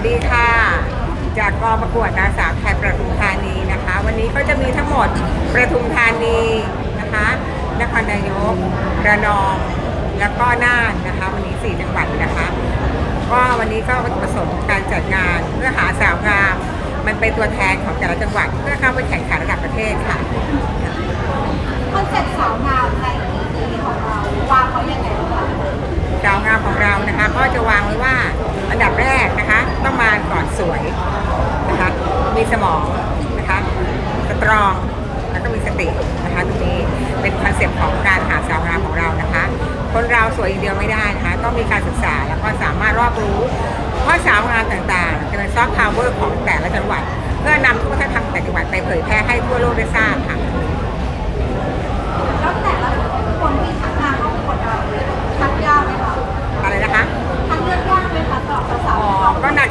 วัสดีค่ะ จากกองประกวดนางสาวไทยประทุมธานีนะคะ วันนี้ก็จะมีทั้งหมดประทุมธานีนะคะนครนายกระนองแล้วก็น่านนะคะ วันนี้4จังหวัดนะคะ ก็วันนี้ก็วัตถุประสงค์การจัดงานเพื่อหาสาวงาม มันเป็นตัวแทนของแต่ละจังหวัด เพื่อเข้าไปแข่งขันระดับประเทศค่ะคอนเซ็ปต์สาวงามในปีนี้ของเราวางไว้ยังไง บ้างคะดาวงามของเรานะคะ ก็จะวางไว้ว่าอันดับแรกนะคะ ต้องมาก่อนสวยนะคะ มีสมองนะคะสตรองแล้วก็มีสตินะคะตรงนี้เป็นคอนเซปต์ของการหาสาวงามของเรานะคะ คนเราสวยอย่างเดียวไม่ได้นะคะต้องมีการศึกษาแล้วก็สามารถรอบรู้เพราะสาวงามต่างๆจะเป็นซอฟต์พาวเวอร์ของแต่ละจังหวัด เพื่อนำทุกวัฒนธรรมแต่จังหวัดไปเผยแพร่ให้ทั่วโลกได้ทราบค่ะ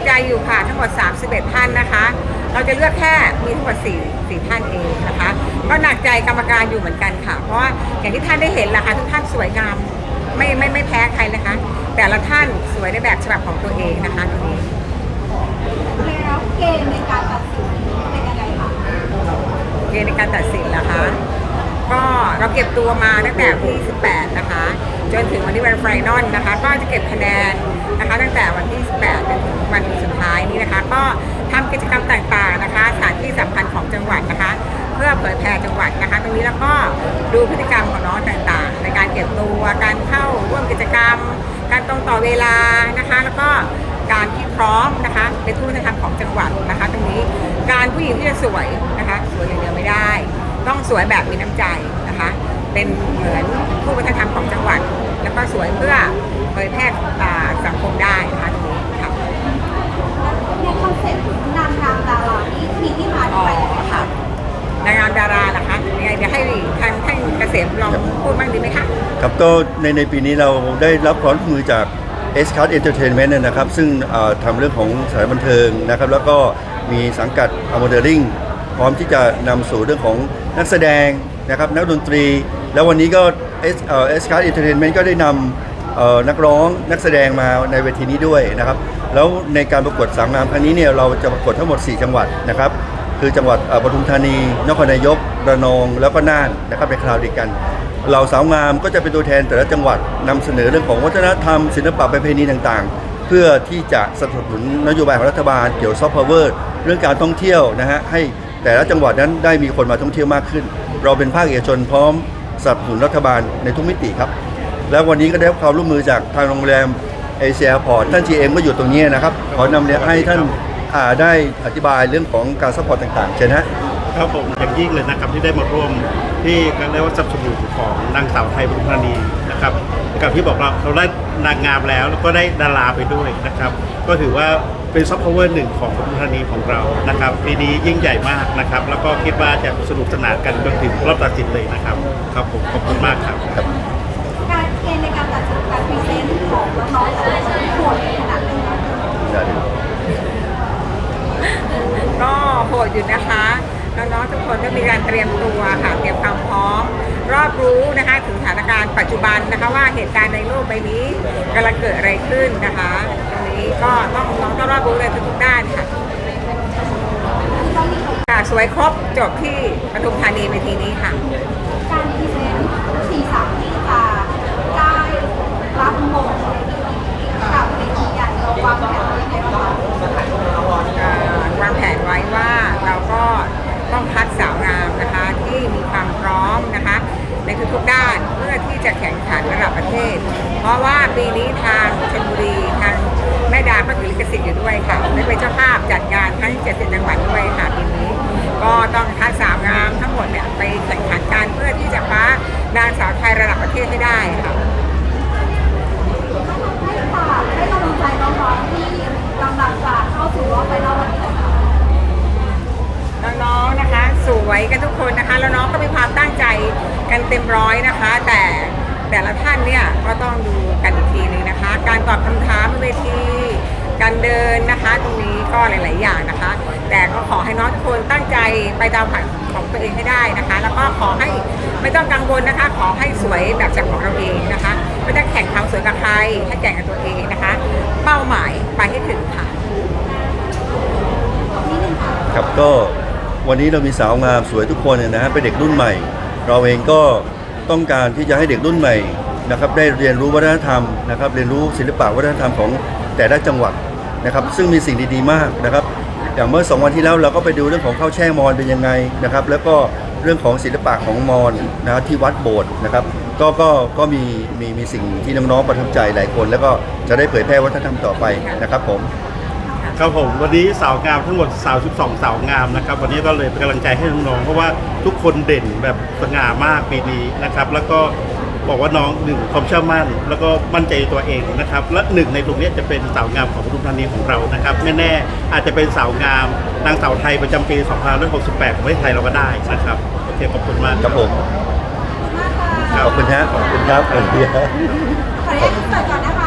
ใจอยู่ค่ะทั้งหมด 31 ท่านนะคะ เราจะเลือกแค่มีทั้งหมด4 4ท่านเองนะคะ ก็หนักใจกรรมการอยู่เหมือนกันค่ะ เพราะว่าอย่างที่ท่านได้เห็นละค่ะทุกท่านสวยงามไม่ไม่ไม่แพ้ใครนะคะ แต่ละท่านสวยในแบบฉบับของตัวเองนะคะตรงนี้แล้วเกณฑ์ในการตัดสินเป็นยังไงคะเกณฑ์ในการตัดสินนะคะ ก็เราเก็บตัวมาตั้งแต่วันที่18นะคะ จนถึงวันที่วันไฟนอลนะคะ ก็จะเก็บคะแนนนะคะ ตั้งแต่วันที่18 ดูพฤติกรรมของน้องต่างๆ ในการเก็บตัว การเข้าร่วมกิจกรรม การตรงต่อเวลานะคะ แล้วก็การที่พร้อมนะคะเป็นผู้วัฒนธรรมของจังหวัดนะคะ ตรงนี้การผู้หญิงที่จะสวยนะคะสวยอย่างเดียวไม่ได้ ต้องสวยแบบมีน้ำใจนะคะ เป็นเหมือนผู้วัฒนธรรมของจังหวัด แล้วก็สวยเพื่อเผยแพร่อ่าสังคมได้นะคะตรงนี้ค่ะในคอนเซ็ปต์นางงามดารานี่มีที่มาที่ไปยังไงคะนางงามดาราล่ะคะยังไง เดี๋ยวให้ทางท่านเกษมลองพูดบ้างดีไหมคะ ครับก็ในในปีนี้เราได้รับความร่วมมือจาก S Card Entertainment นะครับ ซึ่งเอ่อทำเรื่องของสายบันเทิงนะครับ แล้วก็มีสังกัดอ m o d e l i n g พร้อมที่จะนำสู่เรื่องของนักแสดงนะครับ นักดนตรี แล้ววันนี้ก็ S เอ่อ S Card Entertainment ก็ได้นำเอ่อนักร้องนักแสดงมาในเวทีนี้ด้วยนะครับ แล้วในการประกวดสาวงามครั้งนี้เนี่ยเราจะประกวดทั้งหมด 4 จังหวัดนะครับ คือจังหวัดอ่อปทุมธานี นครนายกระนองแล้วก็น่านนะครับในคราวเดียวกันเราสาวงามก็จะเป็นตัวแทนแต่ละจังหวัดนำเสนอเรื่องของวัฒนธรรม ศิลปะประเพณีต่างๆ เพื่อที่จะสนับสนุนนโยบายของรัฐบาลเกี่ยวซอฟต์พาวเวอร์เรื่องการท่องเที่ยวนะฮะให้แต่ละจังหวัดนั้นได้มีคนมาท่องเที่ยวมากขึ้น เราเป็นภาคเอกชนพร้อมสนับสนุนรัฐบาลในทุกมิติครับ แล้ววันนี้ก็ได้รับความร่วมมือจากทางโรงแรมเอเชียพอร์ตท่าน GM ก็อยู่ตรงนี้นะครับขอนำเรียนให้ท่าน อ่าได้อธิบายเรื่องของการซัพพอร์ตต่างๆเช่นฮะ ครับผมอย่างยิ่งเลยนะครับที่ได้มาร่วมที่การเรียกว่าสนับสนุนของนางสาวไทยบุญธานีนะครับกับที่บอกเราเราได้นางงามแล้วแล้วก็ได้ดาราไปด้วยนะครับ ก็ถือว่าเป็นซอฟต์พาวเวอร์หนึ่งของบุญธานีของเรานะครับปีนี้ยิ่งใหญ่มากนะครับ แล้วก็คิดว่าจะสนุกสนานกันจนถึงรอบตัดสินเลยนะครับครับผมขอบคุณมากครับ การเกณฑ์ในการตัดสินการพรีเซนต์ของน้องๆแต่ละคนโหดขนาดไหนคะ ก็โหด อยู่นะคะน้องๆทุกคนก็มีการเตรียมตัวค่ะเตรียมความพร้อม รอบรู้นะคะถึงสถานการณ์ปัจจุบันนะคะว่าเหตุการณ์ในโลกใบนี้กำลังเกิดอะไรขึ้นนะคะตรงนี้ก็ต้องน้องต้องรอบรู้เลยทุกๆด้านค่ะค่ะสวยครบจบที่ปทุมธานีเวทีนี้ค่ะ การพรีเซนต์สี่สามที่จะได้รับมงกับเวทีใหญ่เราวางแผนไว้ยังไงบ้างคะ เอ่อวางแผนไว้ว่าเราก็ต้องคัดสาวงามนะคะ ที่มีความพร้อมนะคะ ในทุกๆด้านเพื่อที่จะแข่งขันระดับประเทศ เพราะว่าปีนี้ทางชลบุรีทางแม่ดาก็ถือลิขสิทธิ์อยู่ด้วยค่ะได้เป็นเจ้าภาพจัดงานทั้ง70จังหวัดด้วยค่ะปีนี้ ก็ต้องคัดสาวงามทั้งหมดเนี่ยไปแข่งขันกันเพื่อที่จะคว้านางสาวไทยระดับประเทศให้ได้ค่ะ ให้ฝากให้กำลังใจน้องๆที่กำลังจะเข้าสู่รอบไฟนอลวันนี้หน่อยค่ะ น้องๆ นะคะ สวยกันทุกคนนะคะ แล้วน้องก็มีความตั้งใจกัน เต็มร้อยนะคะ แต่แต่ละท่านเนี่ยก็ต้องดูกันอีกทีหนึงนะคะ การตอบคำถามบนเวทีการเดินนะคะ ตรงนี้ก็หลาย ๆ อย่างนะคะ แต่ก็ขอให้น้องทุกคนตั้งใจไปตามฝันของตัวเองให้ได้นะคะ แล้วก็ขอให้ไม่ต้องกังวลนะคะ ขอให้สวยแบบจากของเราเองนะคะไม่ต้องแข่งความสวยกับใครให้แข่งกับตัวเองนะคะ เป้าหมายไปให้ถึงค่ะครับก็วันนี้เรามีสาวงามสวยทุกคนเนี่ยนะฮะเป็นเด็กรุ่นใหม่ เราเองก็ต้องการที่จะให้เด็กรุ่นใหม่นะครับได้เรียนรู้วัฒนธรรมนะครับเรียนรู้ศิลปะวัฒนธรรมของแต่ละจังหวัดนะครับซึ่งมีสิ่งดีๆมากนะครับอย่างเมื่อสองวันที่แล้วเราก็ไปดูเรื่องของข้าวแช่มอญเป็นยังไงนะครับแล้วก็เรื่องของศิลปะของมอญนะครับที่วัดโบสถ์นะครับก็ก็ก็มีมีมีสิ่งที่น้องๆประทับใจหลายคน แล้วก็จะได้เผยแพร่วัฒนธรรมต่อไปนะครับผม ครับผมวันนี้สาวงามทั้งหมดสาว12สาวงามนะครับ วันนี้ก็เลยเป็นกำลังใจให้น้องๆเพราะว่าทุกคนเด่นแบบสง่ามากปีนี้นะครับ แล้วก็บอกว่าน้องหนึ่งความเชื่อมั่น แล้วก็มั่นใจในตัวเองนะครับ และหนึ่งในตรงนี้จะเป็นสาวงามของปทุมธานีของเรานะครับไม่แน่อาจจะเป็นสาวงามนางสาวไทยประจำปี2568ของประเทศไทยเราก็ได้นะครับโอเคขอบคุณมากครับผมขอบคุณมากค่ะขอบคุณฮะขอบคุณครับสวัสดีครับขออนุญาตอินเสิร์ตก่อนนะคะ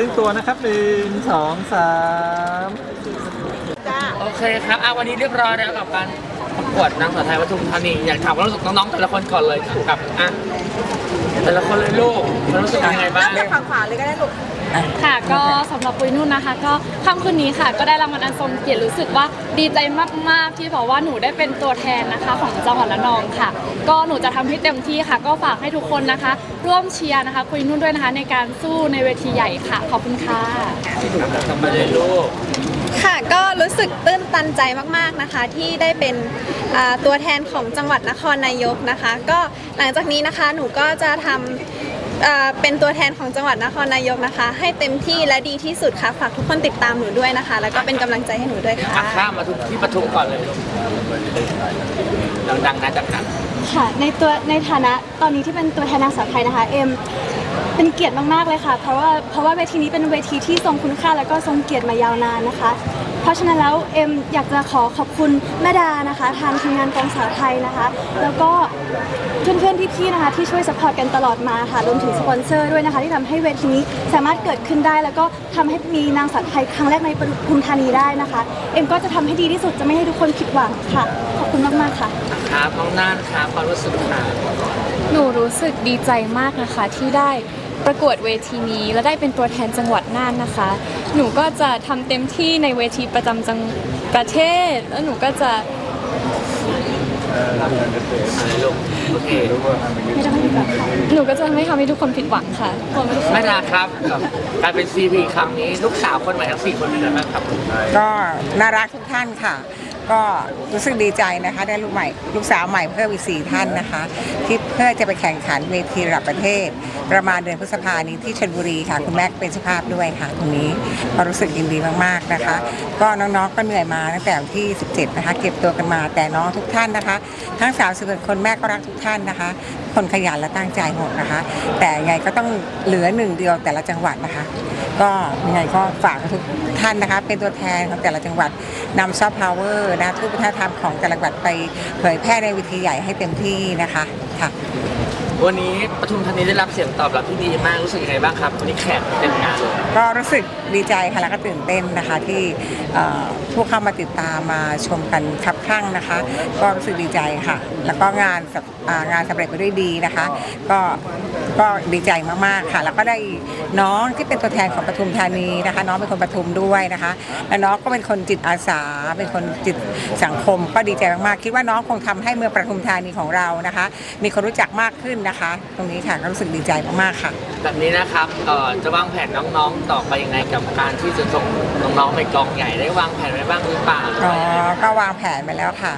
ครึ่งตัวนะครับหนึ่งสองสาม โอเคครับอะวันนี้เรียบร้อยแล้วกับการ ประกวดนางสาวไทยปทุมธานีอยากถามความรู้สึกน้องๆแต่ละคนก่อนเลยกับอะแต่ละคนเลยลูกความรู้สึกเป็นยังไงบ้างเริ่มฝั่งขวาเลยก็ได้ลูกค่ะก็สำหรับปุยนุ่นนะคะ ก็ค่ำคืนนี้ค่ะ ก็ได้รางวัลอันทรงเกียรติรู้สึกว่าดีใจมากๆที่บอกว่าหนูได้เป็นตัวแทนนะคะ ของจังหวัดระนองค่ะ ก็หนูจะทำให้เต็มที่ค่ะ ก็ฝากให้ทุกคนนะคะ ร่วมเชียร์นะคะปุยนุ่นด้วยนะคะในการสู้ในเวทีใหญ่ค่ะขอบคุณค่ะกลับมาเลยลูก ค่ะก็รู้สึกตื้นตันใจมากๆนะคะ ที่ได้เป็นอ่าตัวแทนของจังหวัดนครนายกนะคะ ก็หลังจากนี้นะคะหนูก็จะทำอ่าเป็นตัวแทนของจังหวัดนครนายกนะคะ ให้เต็มที่และดีที่สุดค่ะฝากทุกคนติดตามหนูด้วยนะคะ แล้วก็เป็นกำลังใจให้หนูด้วยค่ะอะข้ามมาทุกที่ปทุมก่อนเลยลูกดังๆนะดังค่ะในตัวในฐานะตอนนี้ที่เป็นตัวแทนนางสาวไทยนะคะเอ็ม เป็นเกียรติมากๆเลยค่ะ เพราะว่าเพราะว่าเวทีนี้เป็นเวทีที่ทรงคุณค่าแล้วก็ทรงเกียรติมายาวนานนะคะ เพราะฉะนั้นแล้วเอ็มอยากจะขอขอบคุณแม่ดานะคะทางทีมงานกองสาวไทยนะคะ แล้วก็เพื่อนๆพี่ๆนะคะ ที่ช่วยสปอร์ตกันตลอดมาค่ะรวมถึงสปอนเซอร์ด้วยนะคะ ที่ทำให้เวทีนี้สามารถเกิดขึ้นได้ แล้วก็ทำให้มีนางสาวไทยครั้งแรกในปทุมธานีได้นะคะ เอ็มก็จะทำให้ดีที่สุดจะไม่ให้ทุกคนผิดหวังค่ะ ขอบคุณมากๆค่ะๆครับน้องน่านครับความรู้สึกค่ะ หนูรู้สึกดีใจมากนะคะที่ได้ ประกวดเวทีนี้ และได้เป็นตัวแทนจังหวัดน่านนะคะ หนูก็จะทำเต็มที่ในเวทีประจำจังประเทศ แล้วหนูก็จะอะไรลูกโอเคไม่ทำให้ผิดหวังค่ะหนูก็จะไม่ทำให้ทุกคนผิดหวังค่ะขอบคุณค่ะแม่ดาครับกับการเป็น CP ครั้งนี้ ลูกสาวคนใหม่ทั้งสี่คนเป็นยังไงบ้างครับ ก็น่ารักทุกท่านค่ะ ก็รู้สึกดีใจนะคะได้ลูกใหม่ลูกสาวใหม่เพิ่มอีกสี่ท่านนะคะที่เพื่อจะไปแข่งขันเวทีระดับประเทศ ประมาณเดือนพฤษภานี้ที่ชลบุรีค่ะคุณแม่เป็นเจ้าภาพด้วยค่ะตรงนี้ก็รู้สึกยินดีมากๆนะคะ ก็น้องๆก็เหนื่อยมาตั้งแต่วันที่ 17 นะคะ เก็บตัวกันมาแต่น้องทุกท่านนะคะ ทั้งสาวสิบเอ็ดคนแม่ก็รักทุกท่านนะคะ คนขยันและตั้งใจหมดนะคะ แต่ยังไงก็ต้องเหลือหนึ่งเดียวแต่ละจังหวัดนะคะ ก็ยังไงก็ฝากทุกท่านนะคะ เป็นตัวแทนของแต่ละจังหวัดนำซอฟต์พาวเวอร์นะทุกวัฒนธรรมของแต่ละจังหวัดไปเผยแพร่ในวิธีใหญ่ให้เต็มที่นะคะค่ะ วันนี้ปทุมธานีได้รับเสียงตอบรับที่ดีมากรู้สึกยังไงบ้างครับวันนี้แขกเต็มงานเลยก็รู้สึกดีใจค่ะแล้วก็ตื่นเต้นนะคะที่เอ่อผู้เข้ามาติดตามมาชมกันคับข้างนะคะ ก็รู้สึกดีใจค่ะ แล้วก็งานสำอ่างานสำเร็จไปด้วยดีนะคะ ก็ก็ดีใจมากๆค่ะ แล้วก็ได้น้องที่เป็นตัวแทนของปทุมธานีนะคะ น้องเป็นคนปทุมด้วยนะคะ และน้องก็เป็นคนจิตอาสา เป็นคนจิตสังคม ก็ดีใจมากๆคิดว่าน้องคงทำให้เมืองปทุมธานีของเรานะคะ มีคนรู้จักมากขึ้นนะคะตรงนี้ค่ะก็รู้สึกดีใจมากๆค่ะ แบบนี้นะครับเอ่อจะวางแผนน้องๆ ต่อไปยังไงกับการที่จะส่งน้องๆไปกองใหญ่ได้วางแผนไว้บ้างหรือเปล่าอ๋อก็วางแผนไปแล้วค่ะ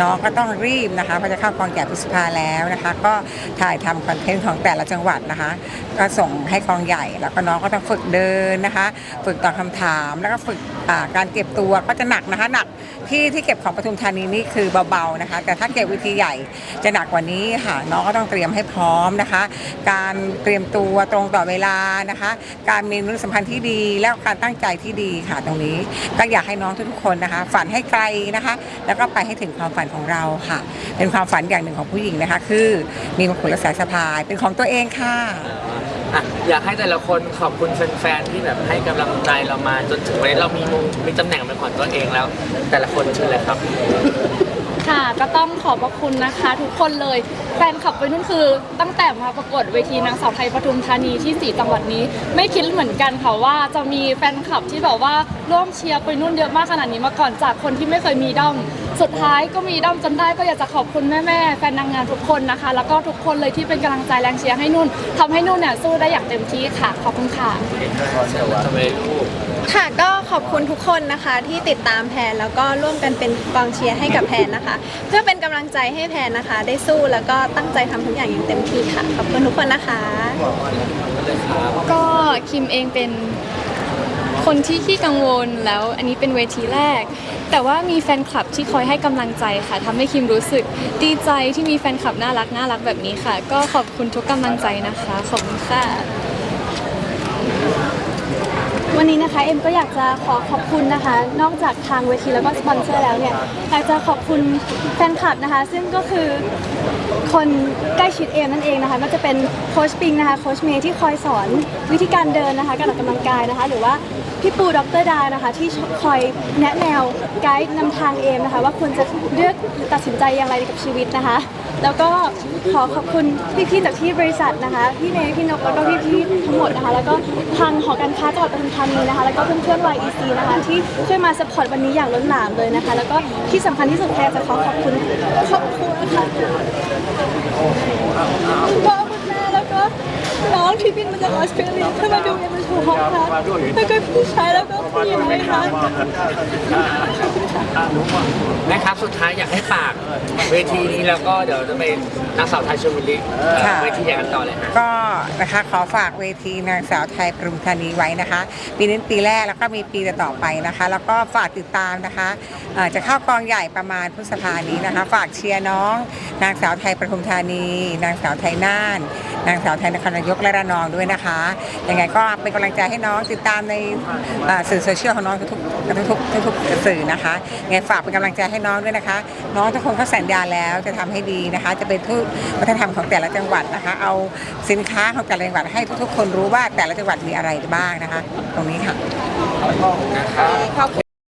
น้องก็ต้องรีบนะคะเพราะจะเข้ากองแก่พฤษภาแล้วนะคะ ก็ถ่ายทำคอนเทนต์ของแต่ละจังหวัดนะคะ ก็ส่งให้กองใหญ่ แล้วก็น้องก็ต้องฝึกเดินนะคะ ฝึกตอบคำถามแล้วก็ฝึกอ่าการเก็บตัวก็จะหนักนะคะหนักที่ที่เก็บของปทุมธานีนี่คือเบาๆนะคะ แต่ถ้าเก็บวิธีใหญ่จะหนักกว่านี้ค่ะ น้องก็ต้องเตรียมให้พร้อมนะคะ การเตรียมตัวตรงต่อเวลานะคะ การมีมนุษยสัมพันธ์ที่ดี แล้วการตั้งใจที่ดีค่ะตรงนี้ ก็อยากให้น้องทุกคนทุกคนนะคะ ฝันให้ไกลนะคะ แล้วก็ไปให้ถึงความฝันของเราค่ะ เป็นความฝันอย่างหนึ่งของผู้หญิงนะคะ คือมีมงกุฎและสายสะพายเป็นของตัวเองค่ะอะอยากให้แต่ละคนขอบคุณแฟนๆที่แบบให้กำลังใจเรามาจนถึงวันนี้เรามีมุมมีตำแหน่งเป็นของตัวเองแล้ว แต่ละคนเชิญเลยครับ ค่ะ ก็ต้องขอบพระคุณนะคะ ทุกคนเลยแฟนคลับไปนุ่นคือตั้งแต่มาประกวดเวทีนางสาวไทยปทุมธานีที่สี่จังหวัดนี้ ไม่คิดเหมือนกันค่ะว่าจะมีแฟนคลับที่แบบว่าร่วมเชียร์ไปนุ่นเยอะมากขนาดนี้มาก่อนจากคนที่ไม่เคยมีด้อมสุดท้ายก็มีด้อมจนได้ก็อยากจะขอบคุณแม่ๆแฟนนางงามทุกคนนะคะ แล้วก็ทุกคนเลยที่เป็นกำลังใจแรงเชียร์ให้นุ่นทำให้นุ่นเนี่ยสู้ได้อย่างเต็มที่ค่ะขอบคุณค่ะ ทำไมลูก ค่ะก็ขอบคุณทุกคนนะคะที่ติดตามแพนแล้วก็ร่วมกันเป็นกองเชียร์ให้กับแพนนะคะ เพื่อเป็นกำลังใจให้แพนนะคะ ได้สู้แล้วก็ตั้งใจทำทุกอย่างอย่างเต็มที่ค่ะ ขอบคุณทุกคนนะคะ ก็คิมเองเป็นคนที่ขี้กังวลแล้วอันนี้เป็นเวทีแรก แต่ว่ามีแฟนคลับที่คอยให้กำลังใจค่ะทำให้คิมรู้สึกดีใจที่มีแฟนคลับน่ารักน่ารักแบบนี้ค่ะ ก็ขอบคุณทุกกำลังใจนะคะ ขอบคุณค่ะ วันนี้นะคะเอ็มก็อยากจะขอขอบคุณนะคะ นอกจากทางเวทีแล้วก็สปอนเซอร์แล้วเนี่ยอยากจะขอบคุณแฟนคลับนะคะ ซึ่งก็คือคนใกล้ชิดเอมนั่นเองนะคะก็จะเป็นโค้ชปิงนะคะโค้ชเมย์ที่คอยสอนวิธีการเดินนะคะการออกกำลังกายนะคะ หรือว่า พี่ปูดรดานะคะ ที่คอยแนะแนวไกด์นำทางเอมนะคะ ว่าควรจะเลือกหรือตัดสินใจอย่างไรกับชีวิตนะคะ แล้วก็ขอขอบคุณพี่ๆจากที่บริษัทนะคะพี่เนยพี่นกแล้วก็พี่ๆทั้งหมดนะคะ แล้วก็ทางหอการค้าจังหวัดปทุมธานีนะคะ แล้วก็เพื่อนๆ YEC นะคะ ที่ช่วยมาสปอร์ตวันนี้อย่างล้นหลามเลยนะคะ แล้วก็ที่สำคัญที่สุดแพรจะขอขอบคุณครอบครัวค่ะ น้องที่บินมาจากออสเตรเลียเพื่อมาดูเอ็มในห้องพักแล้วก็พี่ชายแล้วก็พี่น้อยค่ะนะครับสุดท้ายอยากให้ฝากเวทีนี้แล้วก็เดี๋ยวจะเป็นนางสาวไทยชลบุรีค่ะ เวทีใหญ่กันต่อเลยฮะ ก็นะคะขอฝากเวทีนางสาวไทยปรุมธานีไว้นะคะ ปีนี้ปีแรกแล้วก็มีปีต่อๆไปนะคะ แล้วก็ฝากติดตามนะคะเอ่อจะเข้ากองใหญ่ประมาณพฤษภานี้นะคะ ฝากเชียร์น้อง นางสาวไทยปทุมธานี นางสาวไทยน่าน นางสาวไทยนครนายกและระนองด้วยนะคะยังไงก็เป็นกำลังใจให้น้องติดตามในสื่อโซเชียลของน้องทุกๆทุกทุกสื่อนะคะยังไงฝากเป็นกำลังใจให้น้องด้วยนะคะ น้องทุกคนเขาสัญญาแล้วจะทำให้ดีนะคะ จะเป็นทูตวัฒนธรรมของแต่ละจังหวัดนะคะ เอาสินค้าของแต่ละจังหวัดให้ทุกๆ คนรู้ว่าแต่ละจังหวัดมีอะไรบ้างนะคะ ตรงนี้ค่ะ